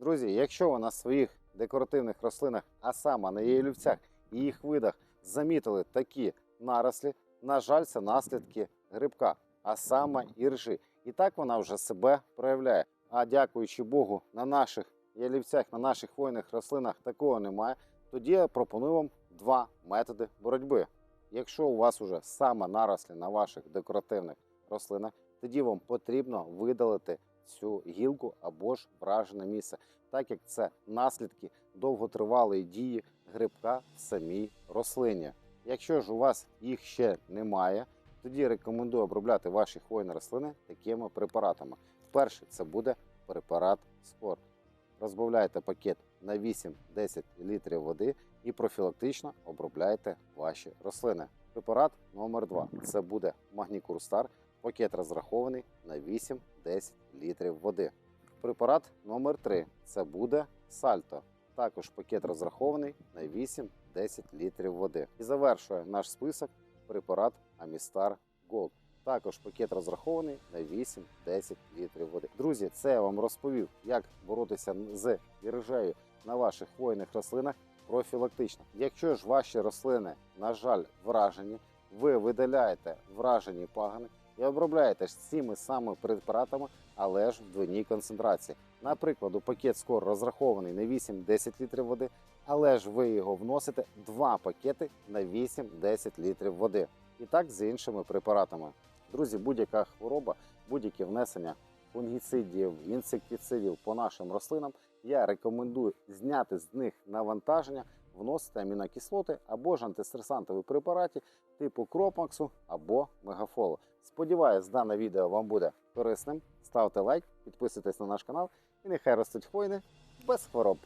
Друзі, якщо ви на своїх декоративних рослинах, а саме на ялівцях і їх видах замітили такі нарослі, на жаль, це наслідки грибка, а саме іржі. І так вона вже себе проявляє. А дякуючи Богу, на наших ялівцях, на наших хвойних рослинах такого немає. Тоді я пропоную вам два методи боротьби. Якщо у вас вже саме нарослі на ваших декоративних рослинах, тоді вам потрібно видалити цю гілку або ж вражене місце, так як це наслідки довготривалої дії грибка в самій рослині. Якщо ж у вас їх ще немає, тоді рекомендую обробляти ваші хвойні рослини такими препаратами. Перший це буде препарат Скор. Розбавляйте пакет на 8-10 літрів води і профілактично обробляйте ваші рослини. Препарат номер 2 це буде Магнікурстар. Пакет розрахований на 8-10 літрів води. Препарат номер 3 це буде Сальто. Також пакет розрахований на 8-10 літрів води. І завершує наш список препарат Амістар Gold. Також пакет розрахований на 8-10 літрів води. Друзі, це я вам розповів, як боротися з іржею на ваших хвойних рослинах профілактично. Якщо ж ваші рослини, на жаль, вражені, ви видаляєте вражені пагани і обробляєте ж цими самими препаратами, але ж в двойній концентрації. Наприклад, у пакет скор розрахований на 8-10 літрів води, але ж ви його вносите два пакети на 8-10 літрів води. І так з іншими препаратами. Друзі, будь-яка хвороба, будь-яке внесення фунгіцидів, інсектицидів по нашим рослинам, я рекомендую зняти з них навантаження, вносити амінокислоти або ж антистресантові препарати типу Кропмаксу або Мегафолу. Сподіваюсь, дане відео вам буде корисним. Ставте лайк, підписуйтесь на наш канал і нехай ростуть хвойни без хвороб.